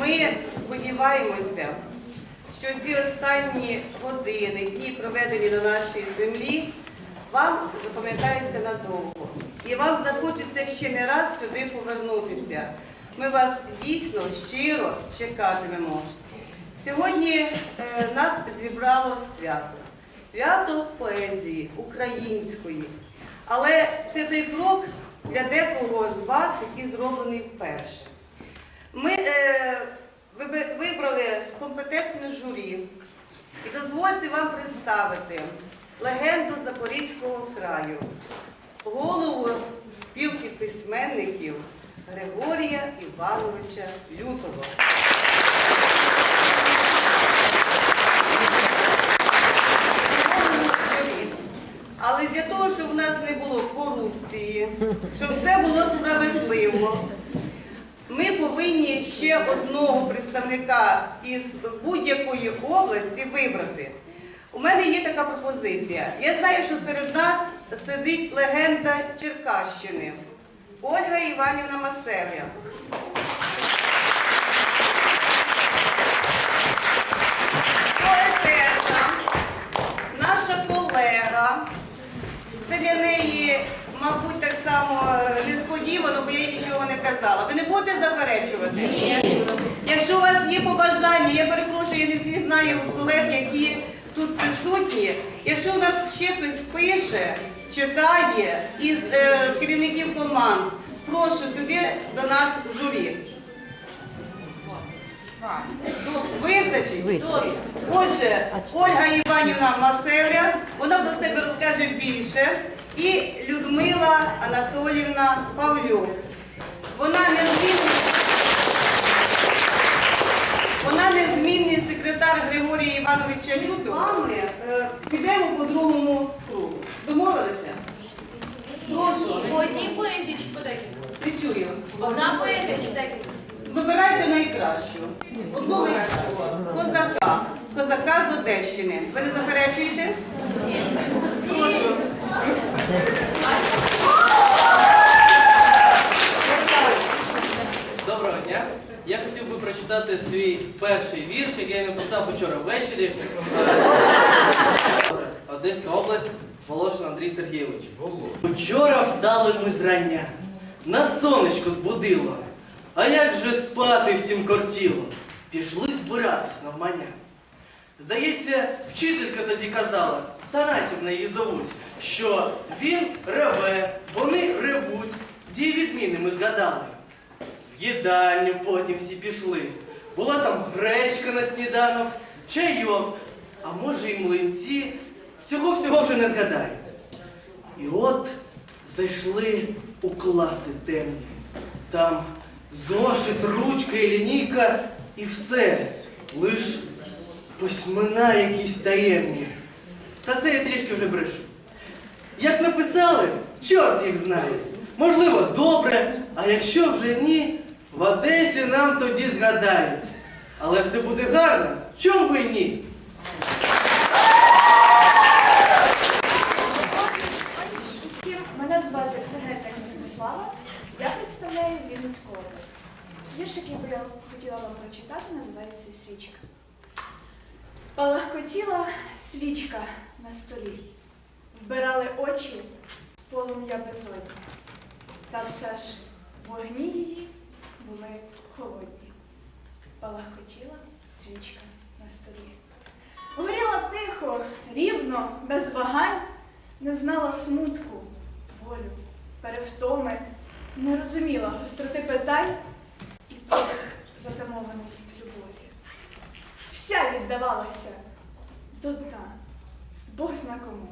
Ми сподіваємося, що ці останні години, дні, проведені на нашій землі, вам запам'ятаються надовго. І вам захочеться ще не раз сюди повернутися. Ми вас дійсно щиро чекатимемо. Сьогодні е, нас зібрало свято. Свято поезії української. Але це той крок для декого з вас, який зроблений вперше. Ми е, вибрали компетентне журі і дозвольте вам представити легенду Запорізького краю, голову спілки письменників Григорія Івановича Лютого. Але для того, щоб в нас не було корупції, щоб все було справедливо, ми повинні ще одного представника із будь-якої області вибрати. У мене є така пропозиція. Я знаю, що серед нас сидить легенда Черкащини Ольга Іванівна Масевля. Поетеса, наша колега. Це для неї, мабуть, так само е, несподівано, бо я їй нічого не казала. Ви не будете заперечувати? Ні. Якщо у вас є побажання, я перепрошую, я не всіх знаю колег, які тут присутні. Якщо у нас ще хтось пише, читає із е, керівників команд, прошу сюди до нас в журі. Вистачить? Вистачить. Отже, Ольга Іванівна Масевля, вона про себе розкаже більше. І Людмила Анатолівна Павлюк. Вона незмінний, вона незмінний секретар Григорія Івановича Лютого. Ми е, підемо по другому кругу. Домовилися? Прошу, По одній поезії чи по декілька? не чую. Одна поезія чи декілька? Вибирайте найкращу. Одну найкращу. Козака. Козака з Одещини. Ви не заперечуєте? Ні. Доброго дня. Я хотів би прочитати свій перший вірш, який я написав вчора ввечері. Одеська область, Волошин Андрій Сергійович. Вчора встали ми зрання. Нас сонечко збудило. А як же спати всім кортіло? Пішли збиратись навмання. Здається, вчителька тоді казала, Тарасівна її зовуть, що він реве, вони ревуть. Дії відміни ми згадали. В їдальню потім всі пішли. Була там гречка на сніданок, чайок, а може й млинці. Цього всього вже не згадаю. І от зайшли у класи темні. Там зошит, ручка і лінійка, і все. Лиш письмена якісь таємні. Та це я трішки вже брешу. Як написали, чорт їх знає. Можливо, добре, а якщо вже ні, в Одесі нам тоді згадають. Але все буде гарно, чому би ні? Всім мене звати Цегелька Мстислава. Я представляю Вінницьку область. Вірш, який би я хотіла вам прочитати, називається Свічка. Палахкотіла свічка на столі. Вбирали очі полум'я безодні. Та все ж вогні її були холодні. Палахкотіла свічка на столі. Горіла тихо, рівно, без вагань, не знала смутку, болю, перевтоми, не розуміла гостроти питань і подих затамованої любові. Вся віддавалася до дна, Бог зна кому,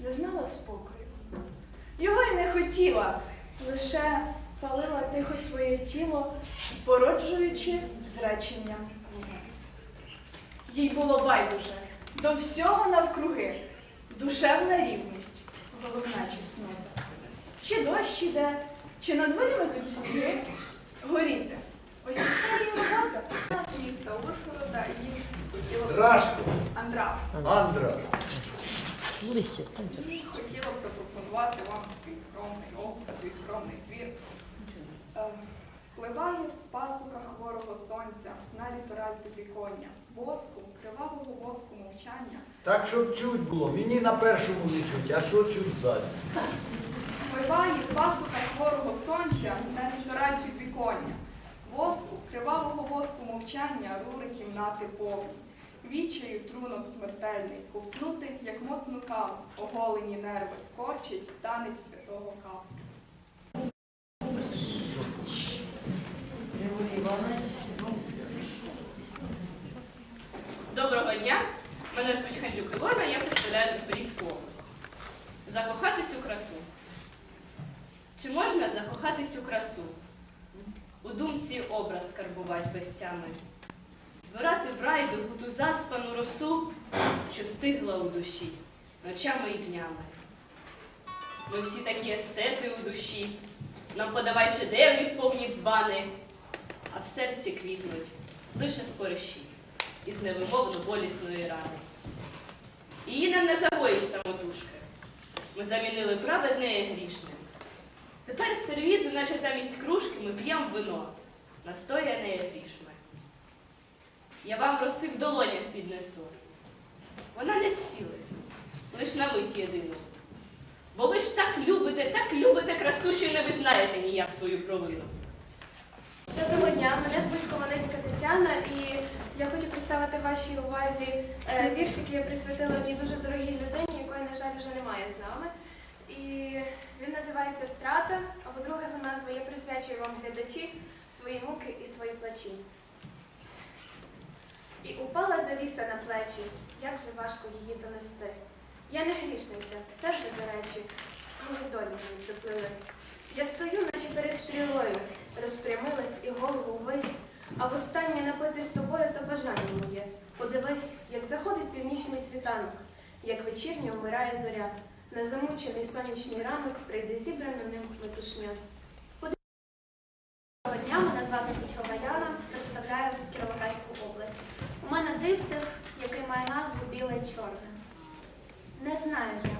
не знала спокою. Його й не хотіла, лише палила тихо своє тіло, породжуючи зречення вогонь. Їй було байдуже до всього навкруги, душевна рівність, головна чеснота. Чи дощ іде, чи на дворі тут сніги, горіти. Ось вся її робота. з міста Ужгорода і хотіла б Драшко, Андраш. Станьте. І хотіла б запропонувати вам свій скромний опис, свій скромний твір. Ем, Спливає в пасуках хворого сонця на літораль підвіконня, воску, кривавого воску мовчання. Так, щоб чуть було. Мені на першому не чуть, а що чуть ззаді. Спливає в пасуках хворого сонця на літораль підвіконня, кривавого воску мовчання, рури кімнати повні. Вічею трунок смертельний, ковтнути, як моцну каву, оголені нерви скорчить танець святого каву. Доброго дня. Мене звуть Хандюк Ілона, я представляю Запорізьку область. Закохатись у красу. Чи можна закохатись у красу? У думці образ скарбувати. Збирати в райдугу ту заспану росу, що стигла у душі ночами і днями. Ми всі такі естети у душі, нам подавай шедеврів повні дзбани, а в серці квітнуть лише спориші із невимовно болісної рани. Її нам не загоїть самотужки. Ми замінили праведне і грішне. Тепер сервізу, наче замість кружки, ми п'ємо вино, настояне і грішме. Я вам роси в долонях піднесу. Вона не зцілить, лиш на мить єдину. Бо ви ж так любите, так любите красу, що не визнаєте ніяк свою провину. Доброго дня, мене звуть Команецька Тетяна, і я хочу представити вашій увазі е, вірш, який я присвятила одній дуже дорогій людині, якої, на жаль, вже немає з нами. І він називається Страта, або друга його назва я присвячую вам глядачі свої муки і свої плачі. І упала завіса на плечі, як же важко її донести. Я не грішниця, це вже до речі, слуги долі мені доплили. Я стою, наче перед стрілою, розпрямилась і голову ввись, а востаннє напити з тобою то бажання моє. Подивись, як заходить північний світанок, як вечірньо вмирає зоря. На замучений сонячний ранок прийде зібрана ним метушня. Доброго дня, мене звати Сичова Яна, представляю Кіровоградську область. У мене диптих, який має назву біле й чорне. Не знаю я,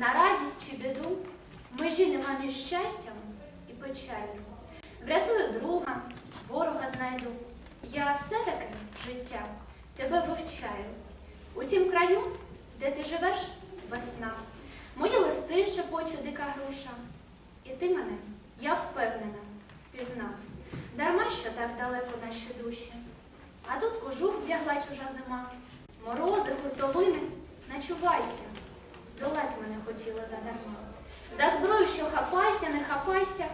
на радість чи біду межі нема між щастям і печалю. Врятую друга, ворога знайду. Я все-таки життя тебе вивчаю. У тім краю, де ти живеш, весна. Мої листи шепоче дика груша. І ти мене, я впевнена, пізнав. Дарма що так далеко наші душі. А тут кожух вдягла чужа зима. Морози, хуртовини, начувайся. Здолать мене хотіла задарма. За зброю, що хапайся, не хапайся,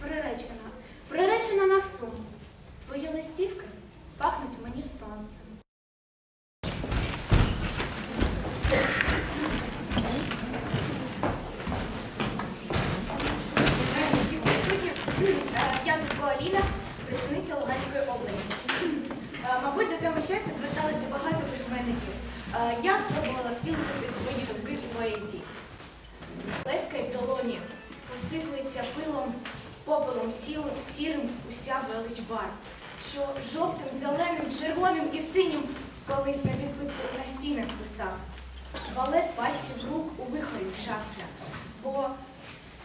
приречена, приречена на сум. Твої листівки пахнуть мені сонцем. Вітаю всіх присутніх. Е, Я Дудко Аліна, представниця Луганської області. Е, Мабуть, до теми щастя зверталося багато письменників. Е, Я спробувала втілити свої думки у поезії. Леска в долоні посиплеться пилом, попелом сілим, сірим уся велич бар, що жовтим, зеленим, червоним і синім колись на підпитку на стінах писав. Балет пальців рук у вихорі мчався, бо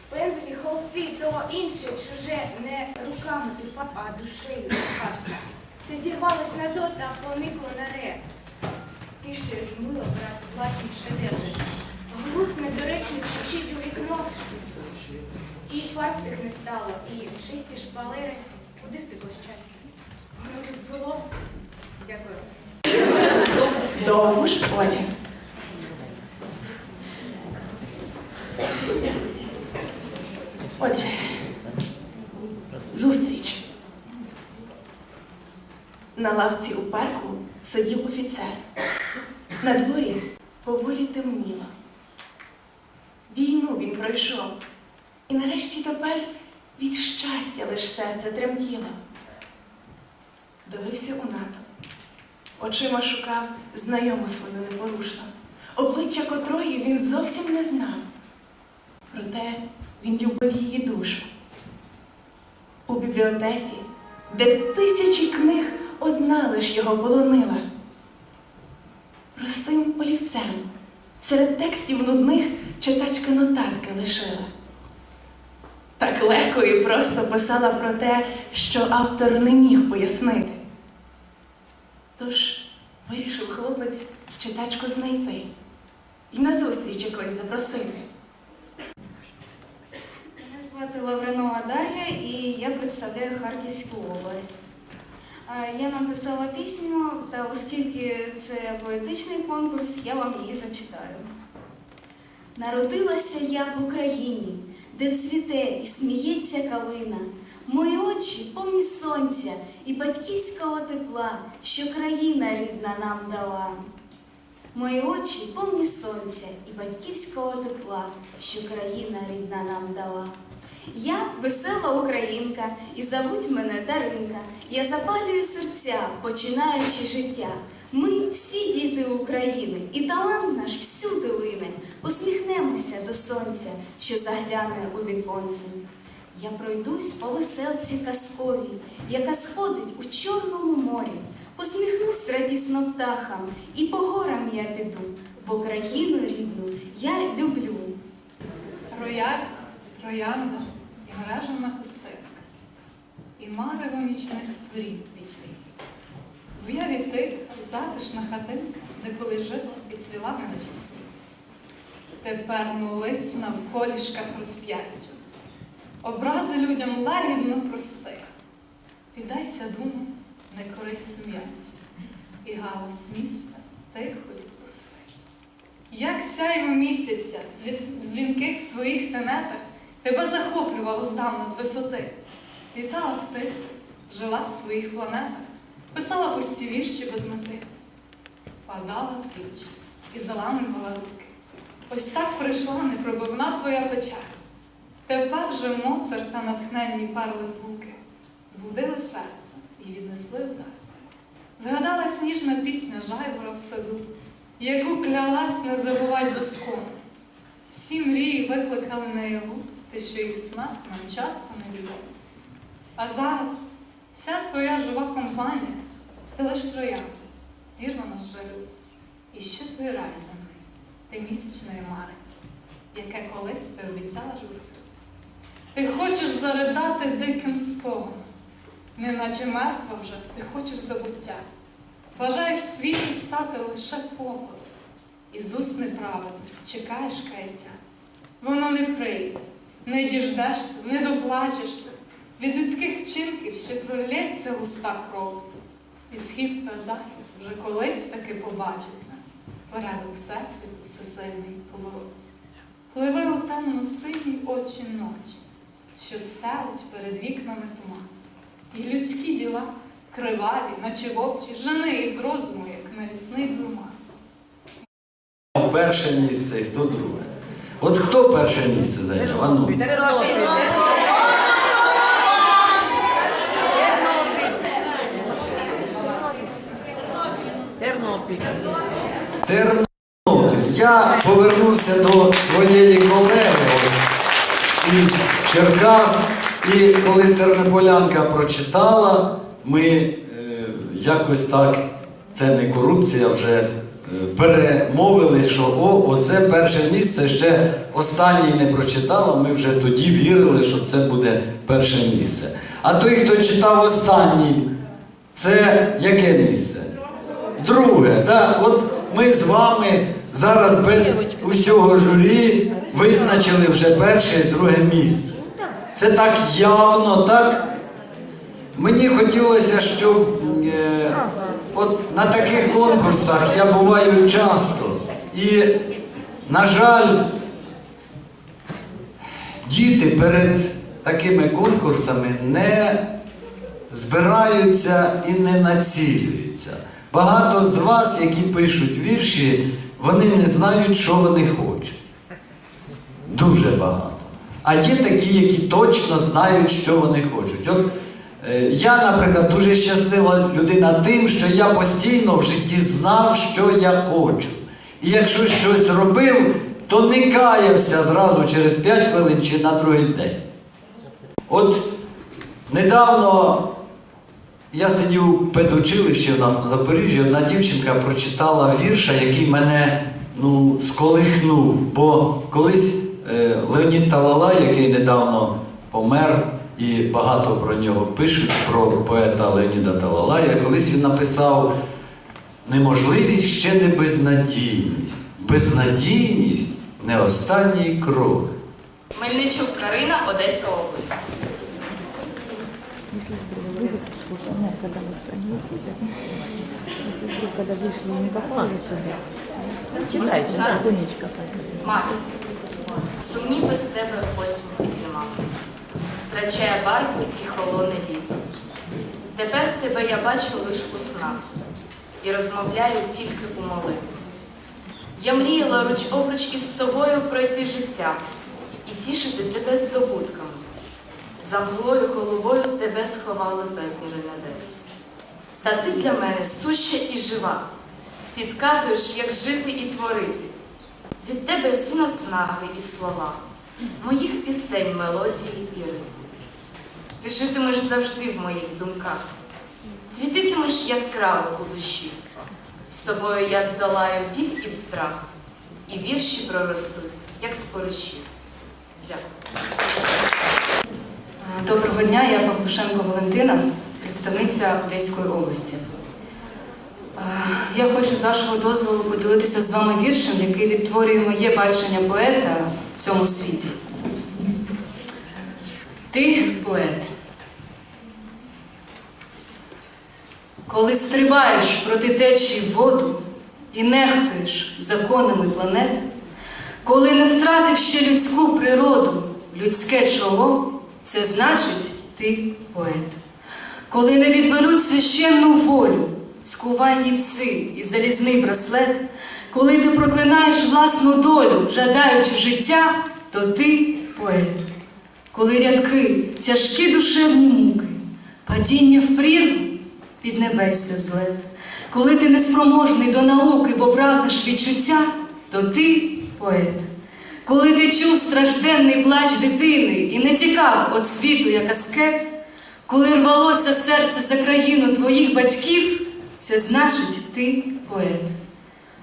Пензлі, холсти, то інше чуже не руками ти фа, а душею торкався. Це зірвалось на до та поникло на ре. Тише змило враз власні шедеври. Глуз недоречний стучить у вікно. І фарб не стало, і чисті шпалери. Куди втекло щастя? Воно тут було. Дякую. Довго ж. Отже, зустріч. На лавці у парку сидів офіцер. На дворі поволі темніло. Війну він пройшов, і нарешті тепер від щастя лиш серце тремтіло. Дивився у натовп. Очима шукав знайому свою непорушно, обличчя котрої він зовсім не знав. Проте він любив її душу. У бібліотеці, де тисячі книг одна лиш його полонила. Простим олівцем серед текстів нудних читачка нотатки лишила. Так легко і просто писала про те, що автор не міг пояснити. Тож вирішив хлопець читачку знайти і назустріч якось запросити. Мене звати Лавринова Дар'я і я представляю Харківську область. Я написала пісню, та оскільки це поетичний конкурс, я вам її зачитаю. Народилася я в Україні, де цвіте і сміється калина. Мої очі повні сонця і батьківського тепла, що країна рідна нам дала. Мої очі повні сонця і батьківського тепла, що країна рідна нам дала. Я весела українка, і зовуть мене Даринка. Я запалюю серця, починаючи життя. Ми всі діти України, і талант наш всюди лине. Усміхнемося до сонця, що загляне у віконце. Я пройдусь по веселці казковій, яка сходить у Чорному морі. Посміхнусь радісно птахам, і по горам я піду, бо країну рідну я люблю. Рояль, троянда і мережена хустинка, і марево нічних створів пічвій. В уяві тиха, затишна хатинка, де колись жила і цвіла на нечисті. Тепер молись на колішках розп'яттю, образи людям лагідно прости. Піддайся думам, не корись сум'яттю, і галас міста тихо і пустий. Як сяйво місяця в в дзвінких своїх тенетах тебе захоплювало здавна з висоти. Літала птиця, жила в своїх планетах, писала пусті вірші без мети, падала в піч і заламлювала руки. Ось так прийшла непробивна твоя печаль. Тепер же Моцарт та натхненні перли звуки збудили серце і віднесли вдаль. Згадалась ніжна пісня жайвора в саду, яку клялась не забувать доскону. Всі мрії викликали наяву, те, що і сна нам часто невідомо. А зараз вся твоя жива компанія це лиш троянда, зірвана з жалю. І ще твій рай за земний, ти місячної мари, яке колись ти обіцяла журити. Ти хочеш заридати диким стогом, неначе мертва вже, ти хочеш забуття. Бажаєш в світі стати лише покою, і з уст неправедних чекаєш каяття. Воно не прийде, не діждешся, не доплачешся. Від людських вчинків ще пролється густа кров. І схід та захід вже колись таки побачаться. Порядок Всесвіту всесильний поворот. Пливе у темно сині очі ночі, що стелить перед вікнами туман. І людські діла криваві, наче вовчі, жени із розуму, як навісний дурман. Перше місце, і хто друге. От хто перше місце зайняв? Ану. Тернопіль. Я повернувся до своєї колеги із Черкас, і коли тернополянка прочитала, ми е, якось так, це не корупція, вже перемовили, що о, оце перше місце ще останній не прочитала. Ми вже тоді вірили, що це буде перше місце. А той, хто читав останній, це яке місце? Друге, так, от ми з вами зараз без усього журі визначили вже перше і друге місце. Це так явно, так. Мені хотілося, щоб от на таких конкурсах я буваю часто. І, на жаль, діти перед такими конкурсами не збираються і не націлюються. Багато з вас, які пишуть вірші, вони не знають, що вони хочуть. Дуже багато. А є такі, які точно знають, що вони хочуть. От я, наприклад, дуже щаслива людина тим, що я постійно в житті знав, що я хочу. І якщо щось робив, то не каявся зразу через 5 хвилин чи на другий день. От недавно я сидів у педучилищі у нас на Запоріжжі, одна дівчинка прочитала вірша, який мене ну, сколихнув. Бо колись е, Леонід Талала, який недавно помер, і багато про нього пишуть, про поета Леоніда Талалая. Колись він написав неможливість ще не безнадійність. Безнадійність не останній крок. Мельничук Карина, Одеська область. Когда вышли не попали сюда, читайте, Мать, сумні без тебе осінь і зима. Втрачає барви і холоне літо. Тепер тебе я бачу лиш у снах і розмовляю тільки у молитві. Я мріяла руч обруч із тобою пройти життя і тішити тебе здобутками. За мглою головою тебе сховали безміри небес. Та ти для мене суща і жива, підказуєш, як жити і творити. Від тебе всі наснаги і слова, моїх пісень, мелодії і ритм. Ти житимеш завжди в моїх думках, світитимеш яскраво у душі. З тобою я здолаю біль і страх, і вірші проростуть, як спориші. Дякую. Доброго дня, я Павлушенко Валентина, представниця Одеської області. Е, Я хочу з вашого дозволу поділитися з вами віршем, який відтворює моє бачення поета в цьому світі. Ти поет. Коли стрибаєш проти течії воду і нехтуєш законами планет, коли не втратив ще людську природу, людське чоло, це значить ти поет. Коли не відберуть священну волю, скувальні пси і залізний браслет, коли ти проклинаєш власну долю, жадаючи життя, то ти поет. Коли рядки, тяжкі душевні муки, падіння в прірву, під небесся злет, коли ти неспроможний до науки, бо прагнеш відчуття, то ти поет. Коли ти чув стражденний плач дитини і не тікав від світу, як аскет, коли рвалося серце за країну твоїх батьків, це значить ти поет.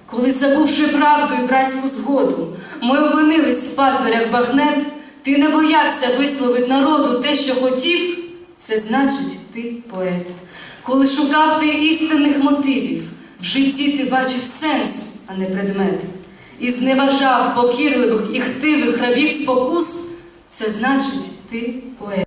Коли, забувши правду і братську згоду, ми опинились в пазурях багнет, ти не боявся висловити народу те, що хотів, це значить ти поет. Коли шукав ти істинних мотивів, в житті ти бачив сенс, а не предмет і зневажав покірливих і хтивих рабів спокус, це значить ти поет.